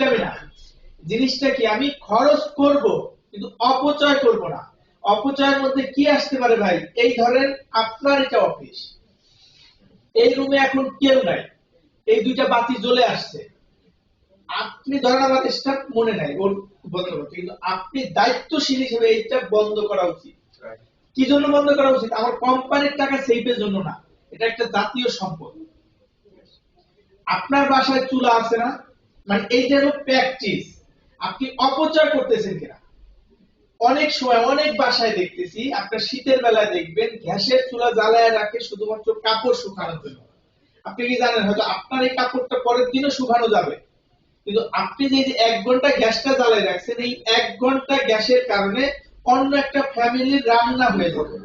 কিপটামি না। জিনিসটা কি আমি খরচ করব কিন্তু অপচয় করব না। অপচয়ের মধ্যে কি আসতে পারে ভাই? এই ধরেন আপনার এটা অফিস। এই রুমে এখন কেউ নাই। এই দুইটা বাতি জ্বলে আসছে। আপনি ধরেন আমার স্টাফ মনে নাই ওর বন্ধ করতে। কিন্তু আপনি দায়িত্বশীল হিসেবে এইটা বন্ধ করা উচিত। কি জন্য বন্ধ করা উচিত? আমার কোম্পানির টাকা সেফের জন্য না। এটা একটা জাতীয় সম্পদ। আপনার বাসায় চুলা আছে না? মানে এইটা হলো প্র্যাকটিস আপনি অপচয় করতেছেন কিনা? অনেক সময়, অনেক বাসায় দেখতেছি আপনার শীতের বেলায় দেখবেন, গ্যাসের চুলা জ্বালায় রাখে শুধুমাত্র কাপড় শুকানোর জন্য। আপনি কি জানেন, হয়তো আপনার এই কাপড়টা পরের দিনও শুকানো যাবে। কিন্তু আপনি যে এক ঘণ্টা গ্যাসটা জ্বালায় রাখছেন, এই এক ঘণ্টা গ্যাসের কারণে অন্য একটা ফ্যামিলির রান্না হয়ে যাবে।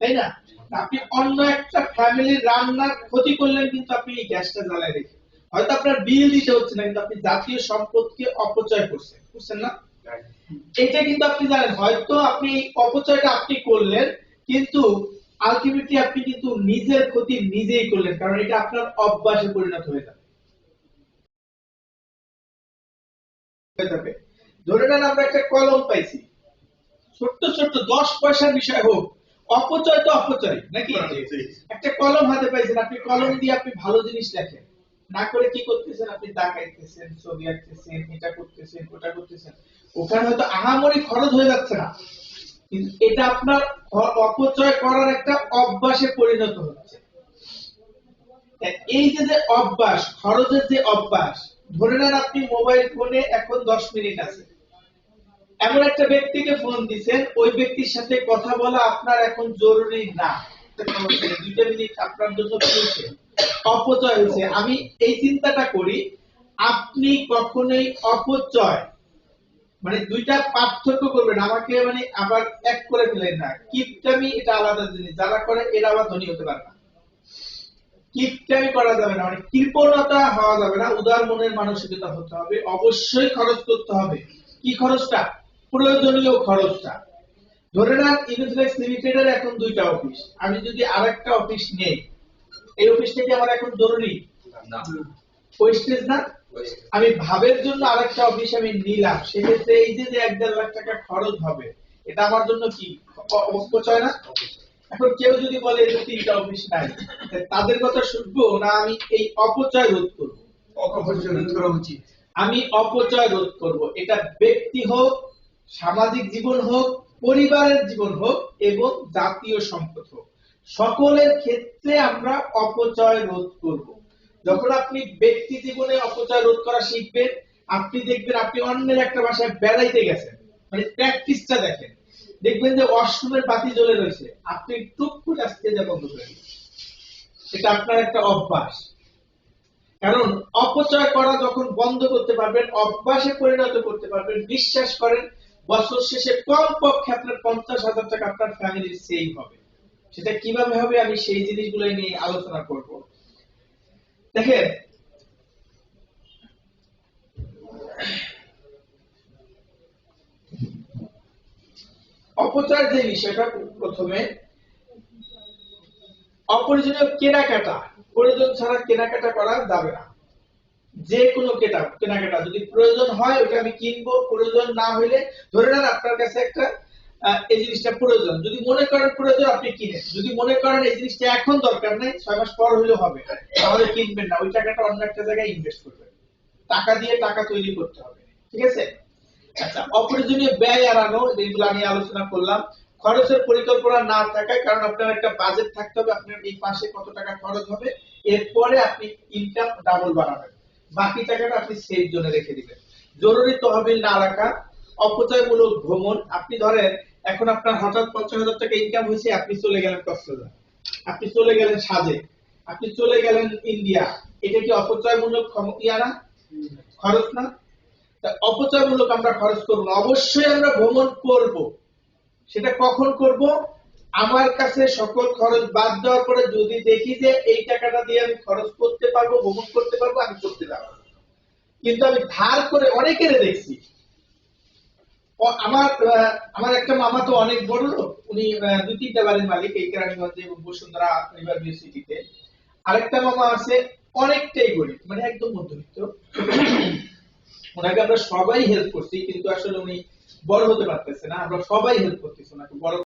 তাই না? আপনি অন্য একটা ফ্যামিলির রান্নার ক্ষতি করলেন, কিন্তু আপনি এই গ্যাসটা জ্বালায় রেখে হয়তো আপনার বিল দিতে হচ্ছে না কিন্তু আপনি জাতীয় সম্পদকে অপচয় করছেন বুঝছেন না? এটা কিন্তু আপনি জানেন হয়তো আপনি অপচয়টা আপনি করলেন কিন্তু আলটিমেটলি আপনি কিন্তু নিজের ক্ষতি নিজেই করলেন কারণ এটা আপনার অভ্যাসে পরিণত হয়ে যাবে। হয়ে যাবে। ধরে নেন আমরা একটা কলম পাইছি। ছোট্ট ছোট্ট দশ পয়সার বিষয় হোক অপচয় তো অপচয় নাকি? একটা কলম হাতে পাইছেন আপনি কলম দিয়ে আপনি ভালো জিনিস লেখেন। না করে কি করতেছেন? আপনি তাকাইতেছেন ছবি আঁকতেছেন, এটা করতেছেন, ওটা করতেছেন। ওখানে হয়তো আহামরি খরচ হয়ে যাচ্ছে না। কিন্তু এটা আপনার অপচয় করার একটা অভ্যাসে পরিণত হচ্ছে। এই যে যে অভ্যাস, খরচের যে অভ্যাস, ধরে নেন আপনি মোবাইল ফোনে এখন দশ মিনিট আছে। এমন একটা ব্যক্তিকে ফোন দিছেন, ওই ব্যক্তির সাথে কথা বলা আপনার এখন জরুরি না। দুইটা মিনিট আপনার জন্য? অপচয় হয়েছে। আমি এই চিন্তাটা করি, আপনি কখনোই অপচয় মানে দুইটা পার্থক্য করবেন। আমাকে মানে আবার এক করে ফেলেন না। কিপটামি এটা আলাদা জিনিস। যারা করে, এরা আবার ধনী হতে পারে না। কিপটামি করা যাবে না। মানে কৃপণতা হওয়া যাবে না। উদার মনের মানসিকতা হতে হবে। অবশ্যই খরচ করতে হবে। কি খরচটা? প্রয়োজনীয় খরচটা। ধরে নেন ইনফ্লেক্স লিমিটেডের এখন দুইটা অফিস আমি যদি আরেকটা অফিস নেই এই অফিসটা কি আমার এখন জরুরি। না। আমি ভাবের জন্য আরেকটা অফিস আমি নিলাম। সেক্ষেত্রে এই যে এক দেড় লাখ টাকা খরচ হবে এটা আমার জন্য কি অপচয় না? এখন কেউ যদি বলে যে তিনটা অফিস নাই তাদের কথা শুনব না আমি এই অপচয় রোধ করব? আমি অপচয় রোধ করব। এটা ব্যক্তি হোক সামাজিক জীবন হোক পরিবারের জীবন হোক এবং জাতীয় সম্পদ হোক। সকলের ক্ষেত্রে আমরা অপচয় রোধ করব। যখন আপনি ব্যক্তি জীবনে অপচয় রোধ করা শিখবেন, আপনি দেখবেন আপনি অন্যের একটা বাসায় বেড়াইতে গেছেন। মানে প্র্যাকটিসটা দেখেন। দেখবেন যে ওয়াশরুমের বাতি জ্বলে রয়েছে। আপনি টুক করে আসতে যা বন্ধ করে এটা আপনার একটা অভ্যাস। কারণ অপচয় করা যখন বন্ধ করতে পারবেন, অভ্যাসে পরিণত করতে পারবেন, বিশ্বাস করেন, বছর শেষে কম পক্ষে আপনার পঞ্চাশ হাজার টাকা আপনার ফ্যামিলির সেভ হবে। সেটা কীভাবে হবে আমি সেই জিনিসগুলো নিয়ে আলোচনা করব। দেখেন, অপচয় যে বিষয়টা প্রথমে অপরিজনীয় কেনাকাটা, প্রয়োজন ছাড়া কেনাকাটা করা যাবে না। যে কোনো কেটা কেনাকাটা যদি প্রয়োজন হয়, ওটা আমি কিনবো। প্রয়োজন না হইলে, ধরে নেন আপনার কাছে একটা এই জিনিসটা প্রয়োজন। যদি মনে করেন প্রয়োজন, আপনি কিনেন। যদি মনে করেন এই জিনিসটা এখন দরকার নেই, ছয় মাস পর হলেও হবে। তাহলে কিনবেন না। ওই টাকাটা অন্য একটা জায়গায় ইনভেস্ট করবেন। টাকা দিয়ে টাকা তৈরি করতে হবে। ঠিক আছে? আচ্ছা অপ্রয়োজনীয় ব্যয় এড়ানো যেগুলো আমি আলোচনা করলাম। খরচের পরিকল্পনা না থাকায়, কারণ আপনার একটা বাজেট থাকতে হবে, আপনার এই মাসে কত টাকা খরচ হবে। এরপরে আপনি ইনকাম ডাবল বাড়াবেন। বাকি টাকাটা আপনি সেফ জোনে রেখে দিবেন। জরুরি তহবিল না রাখা, অপচয়মূলক ভ্রমণ। আপনি ধরেন এখন আপনার হঠাৎ পঞ্চাশ হাজার টাকা ইনকাম হয়েছে, আপনি চলে গেলেন কক্সবাজার। আপনি চলে গেলেন সাজে। আপনি চলে গেলেন ইন্ডিয়া। এটা কি অপচয়মূলক ক্ষম- ইয়া না? খরচ না? অপচয়মূলক আমরা খরচ করব অবশ্যই আমরা ভ্রমণ করব। সেটা কখন করব? আমার কাছে সকল খরচ বাদ দেওয়ার পরে যদি দেখি যে এই টাকাটা দিয়ে আমি খরচ করতে পারব, ভ্রমণ করতে পারব, আমি করতে পারব। কিন্তু আমি ধার করে অনেকের দেখছি আমার আমার একটা মামা তো অনেক বড় লোক। উনি দু তিনটা বাড়ির মালিক এই কেরানীগঞ্জে বসুন্ধরা ভিউ আরেকটা মামা আছে অনেকটাই গরিব মানে একদম মধ্যবিত্ত। ওনাকে আমরা সবাই হেল্প করছি, কিন্তু আসলে উনি বড় হতে পারতেছে না। আমরা সবাই হেল্প করতেছি ওনাকে। বড়